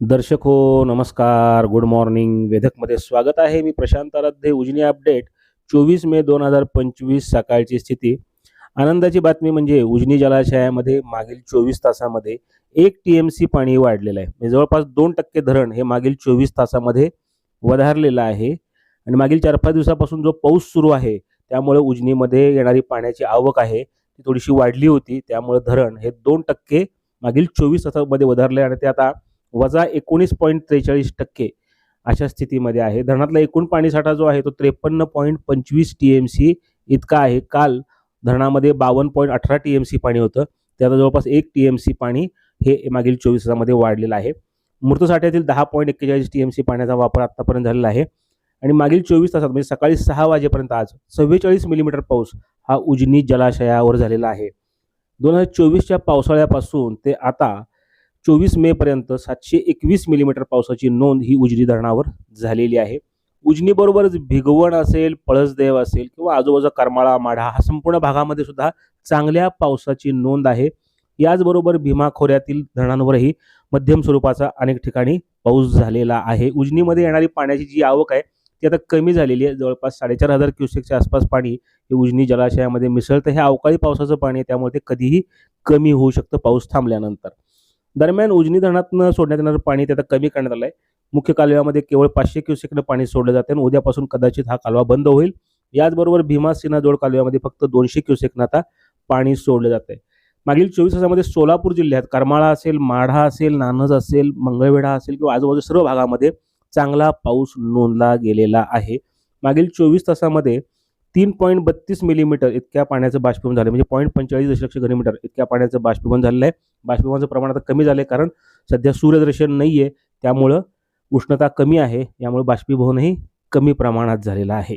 दर्शक हो नमस्कार. गुड मॉर्निंग वेधकमध्ये स्वागत आहे. मी प्रशांत आराध्ये उजनी अपडेट. चोवीस मे दोन हजार पंचवीस सकाळची स्थिती. आनंदाची बातमी म्हणजे उजनी जलाशयामध्ये मागील चोवीस तासामध्ये एक टी एम सी पाणी वाढलेलं आहे. म्हणजे जवळपास दोन टक्के धरण हे मागील चोवीस तासामध्ये वधारलेलं आहे. आणि मागील चार पाच दिवसापासून जो पाऊस सुरू आहे त्यामुळे उजनीमध्ये येणारी पाण्याची आवक आहे. ती थोडीशी वाढली होती. त्यामुळे धरण हे दोन टक्के मागील चोवीस तासामध्ये वधारले आणि ते आता वजा एकोणीस पॉईंट त्रेचाळीस टक्के अशा स्थितीमध्ये आहे. धरणातला एकूण पाणीसाठा जो आहे तो त्रेपन्न पॉईंट पंचवीस टी एम सी इतका आहे. काल धरणामध्ये बावन्न पॉईंट अठरा टी एम सी पाणी होतं. ते आता जवळपास एक टी एम सी पाणी हे मागील चोवीस तासामध्ये वाढलेलं आहे. मृत साठ्यातील दहा पॉईंट एक्केचाळीस टी एम सी पाण्याचा वापर आत्तापर्यंत झालेला आहे. आणि मागील चोवीस तासात म्हणजे सकाळी सहा वाजेपर्यंत आज सव्वेचाळीस मिलीमीटर पाऊस हा उजनी जलाशयावर झालेला आहे. दोन हजार चोवीसच्या पावसाळ्यापासून ते आता चोवीस मे पर्यंत सातशे एकवीस मिलीमीटर पावसाची नोंद ही उजनी धरणावर झालेली आहे. उजनीबरोबरच भिगवण असेल पळसदेव असेल किंवा आजूबाजूचा करमाळा माढा हा संपूर्ण भागामध्ये सुद्धा चांगल्या पावसाची नोंद आहे. याचबरोबर भीमा खोऱ्यातील धरणांवरही मध्यम स्वरूपाचा अनेक ठिकाणी पाऊस झालेला आहे. उजनीमध्ये येणारी पाण्याची जी आवक आहे ती आता कमी झालेली आहे. जवळपास साडेचार हजार क्युसेकच्या आसपास पाणी हे उजनी जलाशयामध्ये मिसळतं. हे अवकाळी पावसाचं पाणी आहे त्यामुळे ते कधीही कमी होऊ शकतं पाऊस थांबल्यानंतर. दरम्यान उजनी धरणातनं सोडण्यात येणारं पाणी ते आता कमी करण्यात आलं आहे मुख्य कालव्यामध्ये केवळ पाचशे क्युसेकनं पाणी सोडलं जाते आणि उद्यापासून कदाचित हा कालवा बंद होईल. याचबरोबर भीमा सिन्हा जोड कालव्यामध्ये फक्त दोनशे क्युसेकनं आता पाणी सोडलं जात आहे मागील चोवीस तासामध्ये सोलापूर जिल्ह्यात करमाळा असेल माढा असेल नानज असेल मंगळवेढा असेल किंवा आजूबाजू सर्व भागामध्ये चांगला पाऊस नोंदला गेलेला आहे. मागील चोवीस तासामध्ये तीन पॉईंट बत्तीस मिलीमीटर इतक्या पाण्याचं बाष्पीभवन झालं म्हणजे पॉईंट पंचेचाळीस दशलक्ष घनमीटर इतक्या पाण्याचं बाष्पीभवन झालेलं आहे बाष्पीभवनाचं प्रमाण आता कमी झालं आहे कारण सध्या सूर्यदर्शन नाही आहे त्यामुळं उष्णता कमी आहे. यामुळे बाष्पीभवनही कमी प्रमाणात झालेलं आहे.